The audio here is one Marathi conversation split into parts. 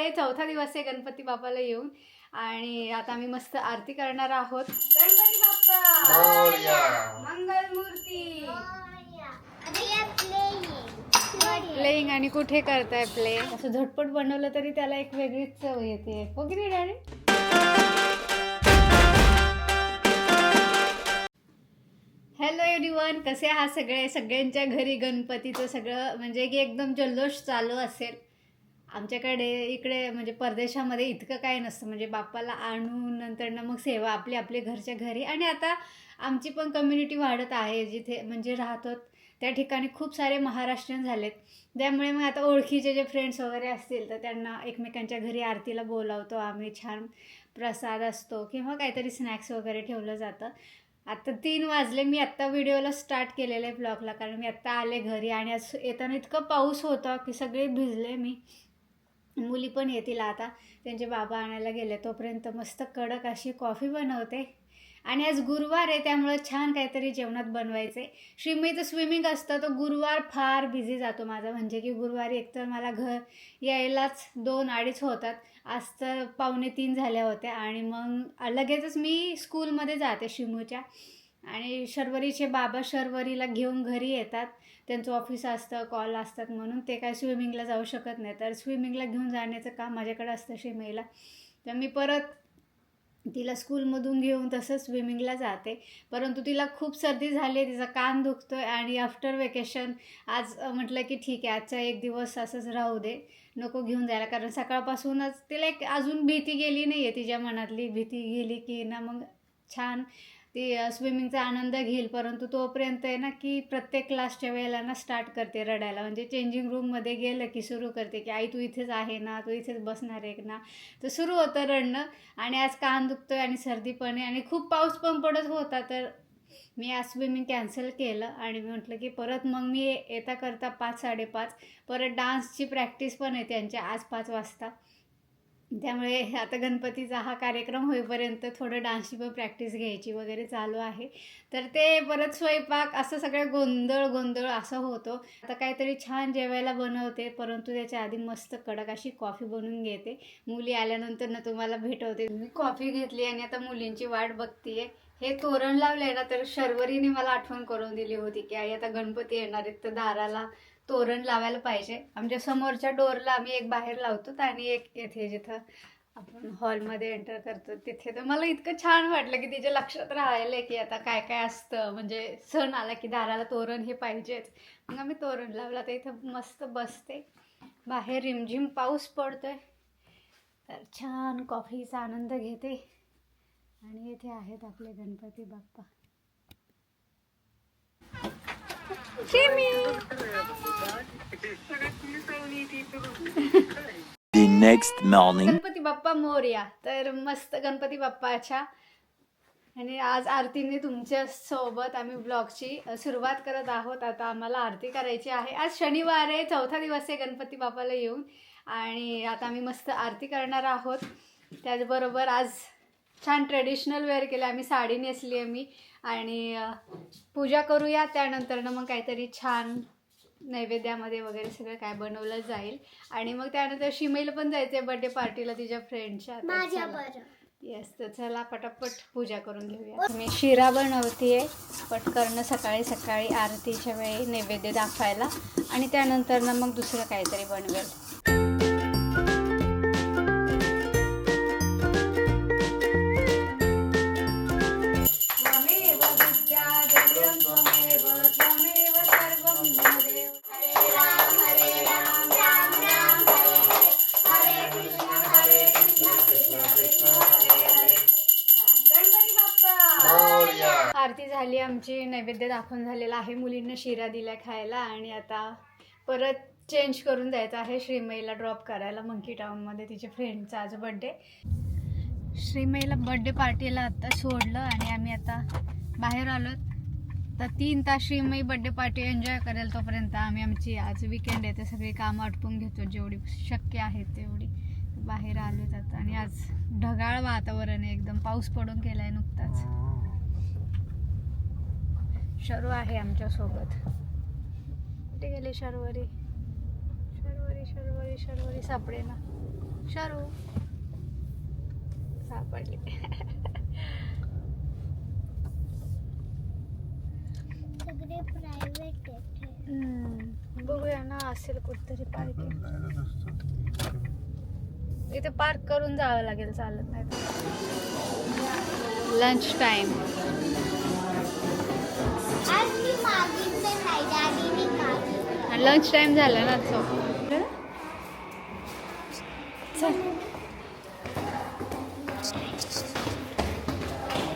हे चौथा दिवस आहे गणपती बाप्पाला येऊन. आणि आता आम्ही मस्त आरती करणार आहोत. गणपती बाप्पा! मोरया. मंगल मूर्ती! प्लेईंग आणि कुठे करताय प्ले असं झटपट बनवलं तरी त्याला एक वेगळीच चव येते. हो की नाही डॅडी? हॅलो एव्हरीवन कसे आहात सगळे? सगळ्यांच्या घरी गणपतीचं सगळं म्हणजे की एकदम जल्लोष चालू असेल. आमच्याकडे इकडे म्हणजे परदेशामध्ये इतकं काय नसतं. म्हणजे बाप्पाला आणून नंतरनं मग सेवा आपली आपली घरच्या घरी. आणि आता आमची पण कम्युनिटी वाढत आहे. जिथे म्हणजे राहतो त्या ठिकाणी खूप सारे महाराष्ट्रीयन झालेत. त्यामुळे मग आता ओळखीचे जे फ्रेंड्स वगैरे असतील तर त्यांना एकमेकांच्या घरी आरतीला बोलावतो आम्ही. छान प्रसाद असतो किंवा काहीतरी स्नॅक्स वगैरे ठेवलं जातं. आता तीन वाजले. मी आत्ता व्हिडिओला स्टार्ट केलेलं आहे ब्लॉगला कारण मी आत्ता आले घरी आणि आज येताना इतकं पाऊस होता की सगळे भिजले मी. मुली पण येतील आता. त्यांचे बाबा आणायला गेले तोपर्यंत मस्त कडक अशी कॉफी बनवते. आणि आज गुरुवार आहे त्यामुळं छान काहीतरी जेवणात बनवायचे श्रीमईचं स्विमिंग असतं तर गुरुवार फार बिझी जातो माझा. म्हणजे की गुरुवारी एकतर मला घर यायलाच दोन अडीच होतात. आज तर पावणे तीन झाल्या होत्या आणि मग लगेचच मी स्कूलमध्ये जाते शिमूच्या. आणि शर्वरीचे बाबा शर्वरीला घेऊन घरी येतात. त्यांचं ऑफिस असतं कॉल असतात म्हणून ते काय स्विमिंगला जाऊ शकत नाही. तर स्विमिंगला घेऊन जाण्याचं काम माझ्याकडे असतं शिमेला तर मी परत तिला स्कूलमधून घेऊन तसं स्विमिंगला जाते. परंतु तिला खूप सर्दी झाली आहे तिचा कान दुखतो आहे आणि आफ्टर वेकेशन आज म्हटलं की ठीक आहे आजचा एक दिवस असंच राहू दे. नको घेऊन जायला. कारण सकाळपासूनच तिला एक अजून भीती गेली नाही आहे तिच्या मनातली. भीती गेली की ना मग छान ती स्विमिंगचा आनंद घेईल. परंतु तोपर्यंत आहे ना की प्रत्येक क्लासच्या वेळेला ना स्टार्ट करते रडायला. म्हणजे चेंजिंग रूममध्ये गेलं की सुरू करते की आई तू इथेच आहे ना तू इथेच बसणार आहे ना? तर सुरू होतं रडणं. आणि आज कान दुखतो आहे आणि सर्दी पण आहे. आणि खूप पाऊस पण पडत होता. तर मी आज स्विमिंग कॅन्सल केलं. आणि मी म्हटलं की परत मग मी येता करता पाच साडेपाच. परत डान्सची प्रॅक्टिस पण आहे त्यांच्या आज पाच वाजता. त्यामुळे आता गणपतीचा हा कार्यक्रम होईपर्यंत थोडं डान्सची पण प्रॅक्टिस घ्यायची वगैरे चालू आहे. तर ते परत स्वयंपाक असं सगळं गोंधळ गोंधळ असं होतो. आता काहीतरी छान जेवायला बनवते परंतु त्याच्या आधी मस्त कडक अशी कॉफी बनवून घेते. मुली आल्यानंतर ना तुम्हाला भेटवते. मी कॉफी घेतली आणि आता मुलींची वाट बघतीये. हे तोरण लावले ना तर शर्वरीने मला आठवण करून दिली होती की आई आता गणपती येणार आहेत तर दाराला तोरण लावायला पाहिजे. आमच्या समोरच्या डोरला आम्ही एक बाहेर लावतो आणि एक येथे जिथं आपण हॉलमध्ये एंटर करतो तिथे. तर मला इतकं छान वाटलं की तिच्या लक्षात राहिलं की आता काय काय असतं. म्हणजे सण आला की दाराला तोरण हे पाहिजेच. मग आम्ही तोरण लावला. तर इथं मस्त बसते. बाहेर रिमझिम पाऊस पडतोय. तर छान कॉफीचा आनंद घेते. आणि इथे आहेत आपले Ganpati Bappa. The next morning. Ganpati Bappa Morya. तर मस्त गणपती बाप्पाच्या. आणि आज आरतीने तुमच्यासोबत आम्ही ब्लॉगची सुरुवात करत आहोत. आता आम्हाला आरती करायची आहे. आज शनिवार आहे. चौथा दिवस आहे गणपती बाप्पाला येऊन. आणि आता आम्ही मस्त आरती करणार आहोत. त्याचबरोबर आज छान ट्रेडिशनल वेअर केलं. आम्ही साडी नेसली आहे मी. आणि पूजा करूया. त्यानंतर ना मग काहीतरी छान नैवेद्यामध्ये वगैरे सगळं काय बनवलं जाईल. आणि मग त्यानंतर शिमईला पण जायचं आहे बर्थडे पार्टीला तिच्या फ्रेंडच्या येस तर चला. पटापट पूजा करून घेऊया. मी शिरा बनवतीये. पटकरनं सकाळी सकाळी आरतीच्या वेळी नैवेद्य दाखवायला. आणि त्यानंतर ना मग दुसरं काहीतरी बनवेल. हो, आरती झाली आमची नैवेद्य दाखवून झालेला आहे. मुलींना शिरा दिल्या खायला आणि आता परत चेंज करून जायचं आहे श्रीमईला ड्रॉप करायला मंकी टाऊनमध्ये तिचे फ्रेंडचा आज बड्डे श्रीमईला बड्डे पार्टीला आता सोडलं आणि आम्ही आता बाहेर आलो तर तीन तास श्रीमई बड्डे पार्टी एन्जॉय करेल तोपर्यंत आम्ही आमची आज विकेंड आहे ते सगळी कामं आटपून घेतो जेवढी शक्य आहेत तेवढी. बाहेर आलो आता आणि आज ढगाळ वातावरण आहे एकदम पाऊस पडून गेलाय नुकताच. शरू आहे आमच्यासोबत कुठे गेली शर्वरी? शर्वरी शर्वरी शर्वरी सापडे ना शारू. सापडले सगळे प्रायव्हेट आहेत हम्म, बघूया ना असेल कुठतरी पार्किंग इथे पार्क करून जावं लागेल चालत नाही लंच टाइम आज मी मागितलं नाही डॅडीने मागितलं. लंच टाइम झाला ना तो चल.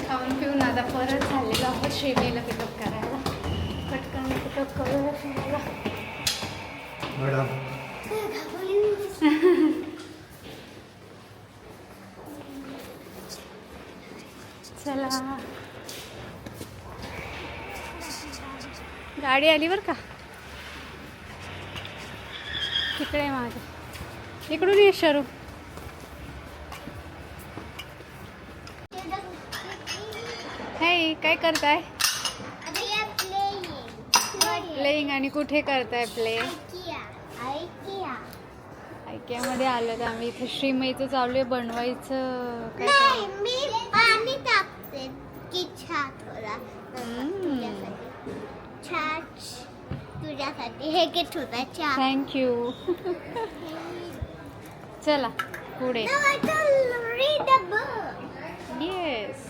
खाऊन पिऊन आता परत झालेलो आहोत श्रीमेला पिकअप करायला पटकन पिकअप करूया श्रीमेला मॅडम. चला. गाडी आली बरं का? तिकडे मागे. इकडून ये शरू. हे काय करताय? प्लेईंग आणि कुठे करताय प्ले ऐकिया ऐकिया ऐक्यामध्ये आलं तर आम्ही इथे श्रीमईचं चालू आहे बनवायचं काय नाही मी पाणी टाकते की छान थोडा. तुझ्यासाठी. हे घे तुझा चहा. थँक्यू चला पुढे. येस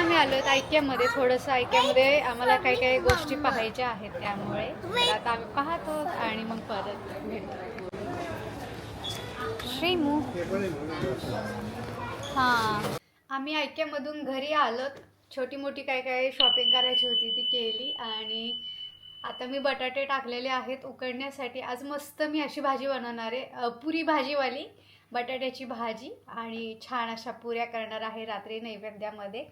आम्ही आलो ऐक्यामध्ये थोडंसं ऐक्यामध्ये आम्हाला काही काही गोष्टी पाहायच्या आहेत त्यामुळे. तर आता आम्ही पाहतो आणि मग परत भेटतो श्रीमू. हां. आम्ही ऐक्यामधून घरी आलोत छोटी मोठी काय काय शॉपिंग करायची होती ती केली आणि आता मी बटाटे टाकलेले आहेत उकडण्यासाठी. आज मस्त मी अशी भाजी बनवणार आहे. पुरी भाजीवाली बटाट्याची भाजी आणि छान अशा पुऱ्या करणार आहे रात्री नैवेद्यामध्ये.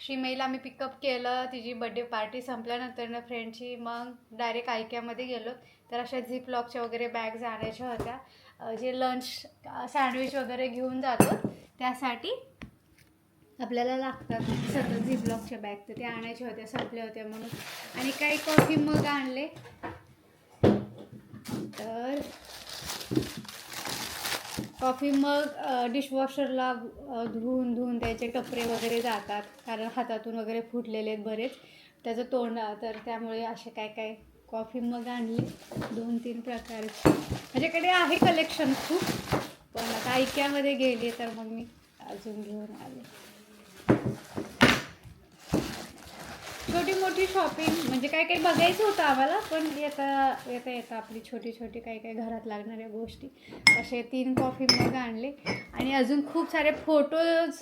श्रीमईला मी पिकअप केलं. तिची बड्डे पार्टी संपल्यानंतर फ्रेंडची मग डायरेक्ट आयक्यामध्ये गेलो. तर अशा झिप लॉकच्या वगैरे बॅग्स आणायच्या होत्या. जे लंच सँडविच वगैरे घेऊन जातो त्यासाठी आपल्याला लागतात सतत झिप लॉकच्या बॅग तर ते आणायच्या होत्या संपल्या होत्या म्हणून. आणि काही कॉफी मग आणले. तर कॉफी मग डिशवॉशरला धुवून धुवून त्याचे टपरे वगैरे जातात. कारण हातातून वगैरे फुटलेले आहेत बरेच. त्याचं तोंड तर त्यामुळे असे काय काय कॉफी मग आणली. दोन तीन प्रकारची. म्हणजे माझ्याकडे आहे कलेक्शन खूप. पण आता ऐक्यामध्ये गेली तर मग मी अजून घेऊन आले. छोटी मोठी शॉपिंग म्हणजे काय काही बघायचं होतं आम्हाला पण येता येता येता आपली छोटी छोटी काही काही घरात लागणाऱ्या गोष्टी असे तीन कॉफी मग आणले. आणि अजून खूप सारे फोटोज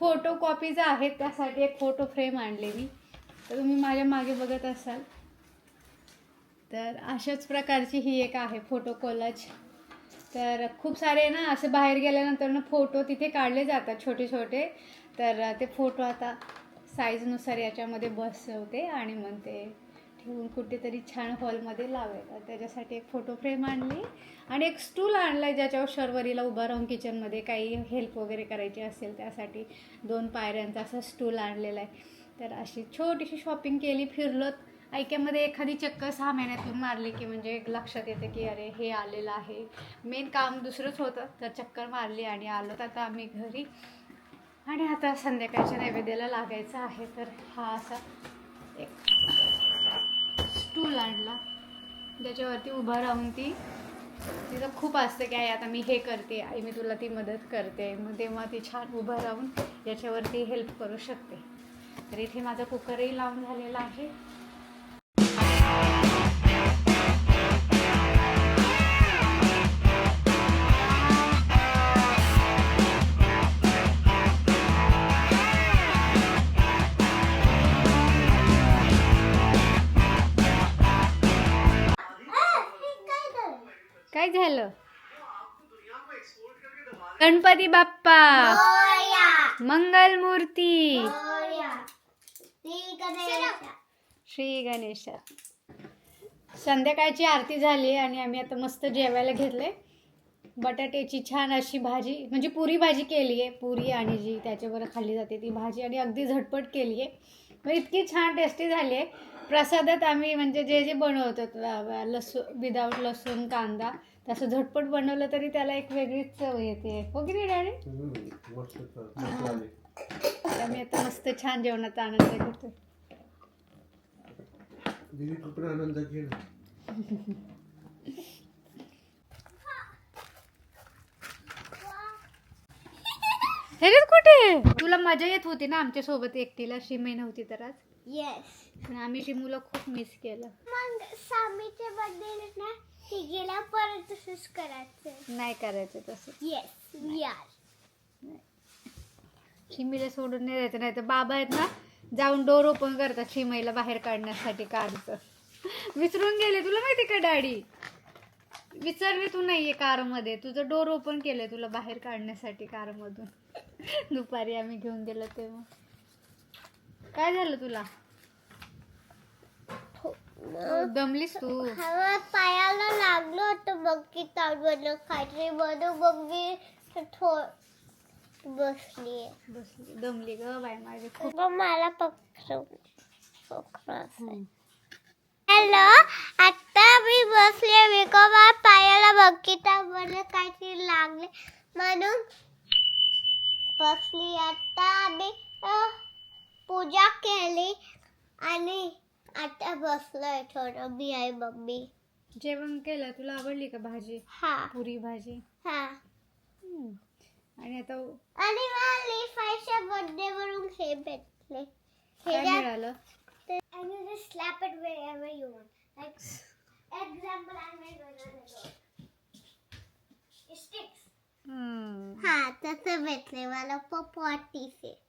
फोटो कॉपीज आहेत त्यासाठी एक फोटो फ्रेम आणले मी. तर तुम्ही माझ्या मागे बघत असाल. तर अशाच प्रकारची ही एक आहे फोटो कोलाज तर खूप सारे ना असे बाहेर गेल्यानंतर ना फोटो तिथे काढले जातात छोटे छोटे. तर ते फोटो आता साईजनुसार याच्यामध्ये बसवते आणि मग ते ठेवून कुठेतरी छान हॉलमध्ये लावेल. तर त्याच्यासाठी एक फोटो फ्रेम आणली आणि एक स्टूल आणला आहे ज्याच्यावर शर्वरीला उभा राहून किचनमध्ये काही हेल्प वगैरे करायची असेल त्यासाठी दोन पायऱ्यांचा असा स्टूल आणलेला आहे. तर अशी छोटीशी शॉपिंग केली फिरलो ऐक्यामध्ये एखादी चक्कर सहा महिन्यातून मारली की म्हणजे लक्षात येतं की अरे हे आलेलं आहे. मेन काम दुसरंच होतं. तर चक्कर मारली आणि आलो तर आता आम्ही घरी आणि आता संध्याकाळच्या नैवेद्याला लागायचं आहे तर हा असा एक स्टूल आणला. ज्याच्यावरती उभं राहून ती तिचं खूप असतं की आई आता मी हे करते आई मी तुला ती मदत करते. मग तेव्हा ती छान उभं राहून याच्यावरती हेल्प करू शकते. तर इथे माझा कुकरही लावून झालेला आहे. काय झालं? गणपती बाप्पा. मंगल मूर्ती श्री गणेश. संध्याकाळची आरती झाली आणि आम्ही आता मस्त जेवायला घेतले बटाट्याची छान अशी भाजी म्हणजे पुरी भाजी केली आहे. पुरी आणि जी त्याच्यावर खाल्ली जाते ती भाजी आणि अगदी झटपट केली आहे. मग इतकी छान टेस्टी झाली आहे. प्रसादात आम्ही म्हणजे जे जे बनवतो लसूण विदाऊट लसूण कांदा तसं झटपट बनवलं तरी त्याला एक वेगळीच चव येते. हो की नाही डॅडी? हम्म, मस्त तर, मस्त आली. आम्ही आता मस्त छान जेवणाचा आनंद घेतो दीदी तू पण आनंद घे ना. ह्याच्यात कुठे? तुला मजा येत होती ना आमच्यासोबत एकटीला? शिमे नव्हती तर आज? येस पण आम्ही शिमूला खूप मिस केलं. मग सामीच्या बर्थडे ना ती गेल्या परत तसंच करायचं. नाही करायचं तसं. येस यार शिमीला सोडून नाही द्यायचं नाही तर बाबा आहेत ना जाऊन डोर ओपन करतात शिमाईला बाहेर काढण्यासाठी कारचं. विसरून गेले तुला माहिती का डॅडी? विसरले तू नाहीये कारमध्ये. तुझं डोर ओपन केलंय तुला बाहेर काढण्यासाठी कारमधून. दुपारी आम्ही घेऊन गेलो तेव्हा. काय झालं तुला? दमलीस तू. हवा पायाला लागलं होतं मग की काहीतरी बनव मग मी थो बसली बसली दमली ग बाय माझी. खूप मग मला पकडून हॅलो आता मी बसले विकोबा पायाला बघिता मला काहीतरी लागले. म्हणून बसली आता आम्ही पूजा केली आणि आता बसलोय थोडं मी आहे मम्मी. जेवण केलं? तुला आवडली का भाजी? हा. पुरी भाजी? हा. हम्म. आणि आता आणि मला लिफायच्या बर्थडे वरून हे भेटले. काय हे द्या- मिळालं? want. Like, example, I made banana roll. It sticks. हम्म. हा तसं भेटले मला. पपवाटीचे